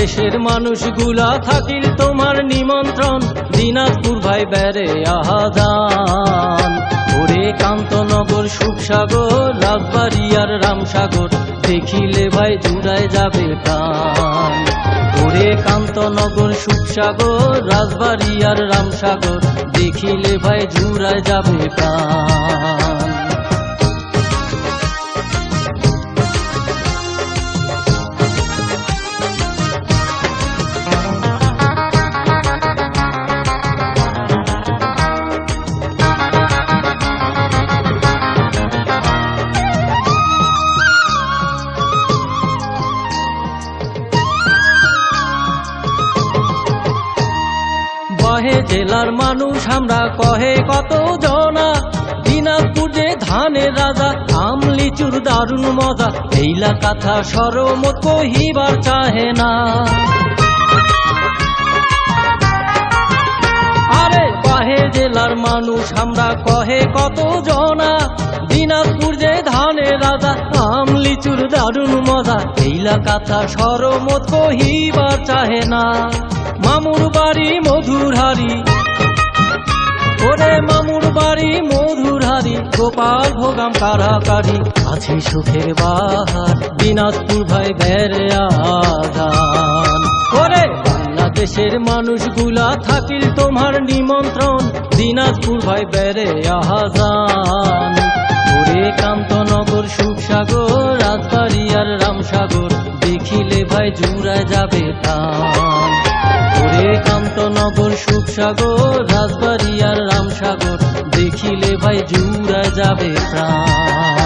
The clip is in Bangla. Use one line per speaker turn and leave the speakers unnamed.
বাংলাদেশের মানুষগুলা থাকিল তোমার নিমন্ত্রণ। দিনাজপুর ভাই বেড়ে আহাদান ওরে কান্তনগর, সুখসাগর, রাজবাড়ি আর রামসাগর, দেখিলে ভাই জুড়ায় যাবে প্রাণ। ওরে কান্তনগর, সুখসাগর, রাজবাড়ি আর রামসাগর, দেখিলে ভাই জুড়ায় যাবে প্রাণ। জেলার মানুষ, আমরা কহে কত জনা। দিনাজপুর যে ধানের রাজা আম লিচুর দারুণ মজা। এইলা কথা সরমত কহিবার চাহে না। আরে কহে জেলার মানুষ, আমরা কহে কত জনা। দিনাজপুর যে ধানের রাজা আম লিচুর দারুণ মজা। এইলা কথা সরমত কহিবার চাহে না। বাড়ি মধুর হারি। ওরে মামুর বাড়ি মধুর হারি, গোপাল ভোগাম কারাকারি আছে সুখের বাহার, দিনাজপুর ভাই বেড়ে ওরে বাংলাদেশের মানুষগুলা থাকিল তোমার নিমন্ত্রণ, দিনাজপুর ভাই বেড়ে আহাজান। ওরে কান্তনগর, সুখসাগর, রাজবাড়ি আর রামসাগর, দেখিলে ভাই জুড়ায় যাবে প্রাণ। ওরে কান্তনগর সুখসাগর রাজবাড়ি আর রামসাগর দেখিলে ভাই জুড়া যাবে প্রাণ।